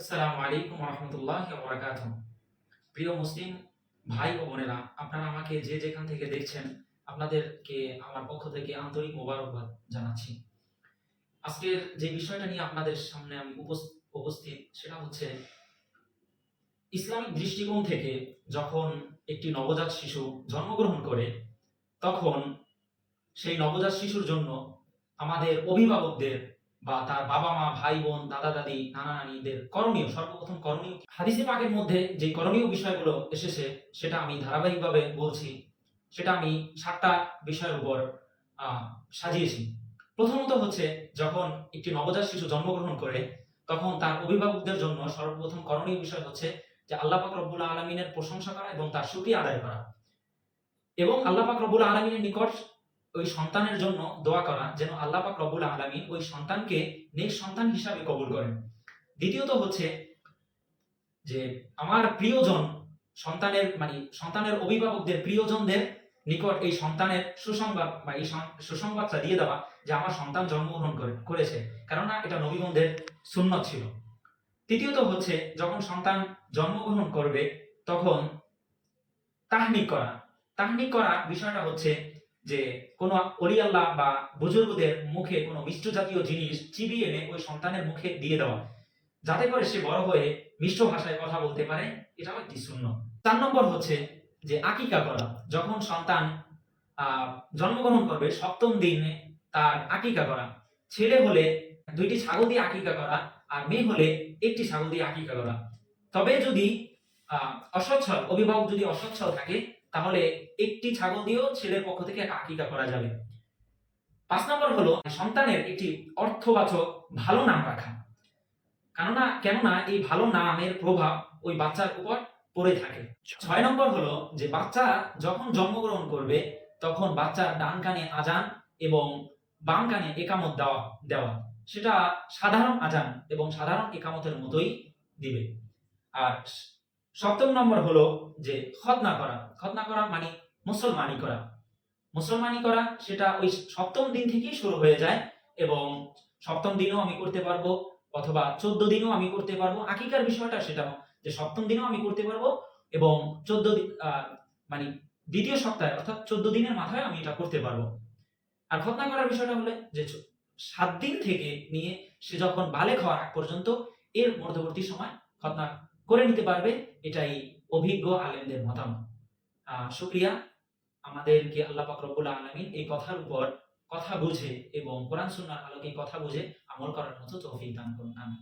আসসালামু আলাইকুম রহমতুল্লাহ বরাকাত প্রিয় মুসলিম ভাই ও বোনেরা, আপনারা আমাকে যে যেখান থেকে দেখছেন, আপনাদেরকে আমার পক্ষ থেকে আন্তরিক মোবারকবাদ জানাচ্ছি। আজকের যে বিষয়টা নিয়ে আপনাদের সামনে আমি উপস্থিত, সেটা হচ্ছে ইসলামিক দৃষ্টিকোণ থেকে যখন একটি নবজাত শিশু জন্মগ্রহণ করে, তখন সেই নবজাত শিশুর জন্য আমাদের অভিভাবকদের বা তার বাবা মা, ভাই বোন, দাদা দাদি, নানা নানিদের করণীয়, সর্বপ্রথম করণীয়? হাদিসে পাকের মধ্যে যে করণীয় বিষয়গুলো এসেছে, সেটা আমি ধারাবাহিকভাবে বলছি। সেটা আমি সাতটা বিষয়ের উপর সাজিয়েছি। প্রথমত হচ্ছে, যখন একটি নবজাত শিশু জন্মগ্রহণ করে, তখন তার অভিভাবকদের জন্য সর্বপ্রথম করণীয় বিষয় হচ্ছে যে আল্লাহ পাক রব্বুল আলমিনের প্রশংসা করা এবং তার সুক্রিয়া আদায় করা। এবং আল্লাহ পাক রব্বুল আলমিনের নিকট ওই সন্তানের জন্য দোয়া করা যেন আল্লাহ পাক রব্বুল আলমিন ওই সন্তানকে নেক সন্তান হিসাবে কবুল করেন। দ্বিতীয়ত হচ্ছে যে আমার প্রিয়জন সন্তানের মানে সন্তানের অভিভাবকদের প্রিয়জনদের নিকট এই সন্তানের সুসংবাদ বা এই সুসংবাদটা দিয়ে দেওয়া যে আমার সন্তান জন্মগ্রহণ করে করেছে। কেননা এটা নবীগণদের সুন্নত ছিল। তৃতীয়ত হচ্ছে যখন সন্তান জন্মগ্রহণ করবে তখন তাহনিক করা। তাহনিক করা বিষয়টা হচ্ছে যে কোনো অলি আল্লাহ বা বুজুর্গদের মুখে কোনো মিষ্ট জাতীয় জিনিস চিবিয়ে এনে ওই সন্তানের মুখে দিয়ে দেওয়া। যাতে করে সে বড় হয়ে মিষ্ট ভাষায় কথা বলতে পারে এটাও একটি শূন্য চার নম্বর হচ্ছে যে আকিকা করা। যখন সন্তান জন্মগ্রহণ করবে, সপ্তম দিনে তার আকিকা করা। ছেলে হলে দুইটি ছাগল দিয়ে আকিকা করা আর মেয়ে হলে একটি ছাগল দিয়ে আকিকা করা। তবে যদি অসচ্ছল, অভিভাবক যদি অসচ্ছল থাকে তাহলে একটি ছাগল দিয়েও ছেলের পক্ষ থেকে আকিকা করা যাবে। পাঁচ নম্বর হলো, সন্তানের একটি অর্থবাচক ভালো নাম রাখা। কেননা কেননা এই ভালো নামের প্রভাব ওই বাচ্চার উপর পড়ে থাকে। ছয় নম্বর হলো যে বাচ্চা যখন জন্মগ্রহণ করবে, তখন বাচ্চার ডান কানে আজান এবং বাম কানে একামত দেওয়া দেওয়া। সেটা সাধারণ আজান এবং সাধারণ একামতের মতোই দিবে। আর সপ্তম নম্বর হলো যে খতনা করা। খতনা করা মানে মুসলমানি করা। মুসলমানি করা সেটা ওই সপ্তম দিন থেকেই শুরু হয়ে যায় এবং সপ্তম দিনেও আমি করতে পারব অথবা চোদ্দ দিনও আমি করতে পারব। আকিকার বিষয়টা সেটা যে সপ্তম দিনেও আমি করতে পারব এবং চোদ্দ মানে দ্বিতীয় সপ্তাহে অর্থাৎ চোদ্দ দিনের মাথায় আমি এটা করতে পারব। আর খতনা করার বিষয়টা হলে যে সাত দিন থেকে নিয়ে সে যখন বালেক হওয়ার আগ পর্যন্ত এর মধ্যবর্তী সময় খতনা করে নিতে পারবে, এটাই অভিজ্ঞ আলেমদের মতামত। শুক্রিয়া। আমাদেরকে আল্লাহ পাকরবুল আলমিন এই কথার উপর কথা বুঝে এবং কোরআন সুন্নার আলোকে কথা বুঝে আমল করার মতো তৌফিক দান করুন। আমিন।